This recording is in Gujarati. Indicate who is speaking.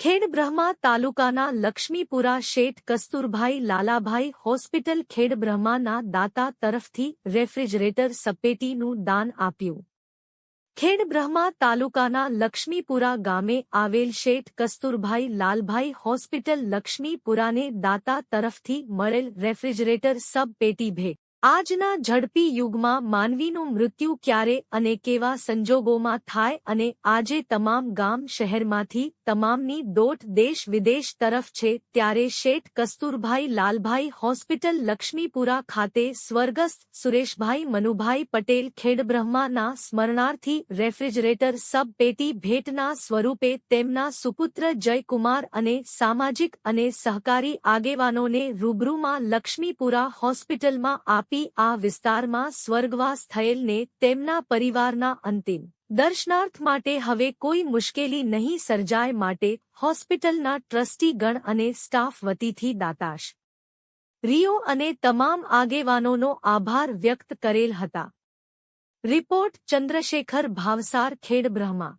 Speaker 1: ખેડબ્રહ્મા તાલુકાના લક્ષ્મીપુરા શેઠ કસ્તુરભાઈ લાલાભાઈ હોસ્પિટલ ખેડબ્રહ્માના દાતા તરફથી રેફ્રિજરેટર સપેટીનું દાન આપ્યું. ખેડબ્રહ્મા તાલુકાના લક્ષ્મીપુરા ગામે આવેલ શેઠ કસ્તુરભાઈ લાલભાઈ હોસ્પિટલ લક્ષ્મીપુરાને દાતા તરફથી મળેલ રેફ્રિજરેટર સબ પેટી ભેટ આજના ઝડપી યુગમાં માનવીનું મૃત્યુ ક્યારે અને કેવા સંજોગોમાં થાય અને આજે તમામ ગામ શહેરમાંથી તમામની દોટ દેશ વિદેશ તરફ છે ત્યારે શેઠ કસ્તુરભાઈ લાલભાઈ હોસ્પિટલ લક્ષ્મીપુરા ખાતે સ્વર્ગસ્થ સુરેશભાઈ મનુભાઈ પટેલ ખેડબ્રહ્માના સ્મરણાર્થી રેફ્રિજરેટર સબ પેટી ભેટના સ્વરૂપે તેમના સુપુત્ર જયકુમાર અને સામાજિક અને સહકારી આગેવાનોને રૂબરૂમાં લક્ષ્મીપુરા હોસ્પિટલમાં આપ આપી આ વિસ્તારમાં સ્વર્ગવાસ થયેલને તેમના પરિવારના અંતિમ દર્શનાર્થ માટે હવે કોઈ મુશ્કેલી નહીં સર્જાય માટે હોસ્પિટલના ટ્રસ્ટીગણ અને સ્ટાફ વતીથી દાતાશ. રિયો અને તમામ આગેવાનોનો આભાર વ્યક્ત કરેલ હતા. રિપોર્ટ ચંદ્રશેખર ભાવસાર, ખેડબ્રહ્મા.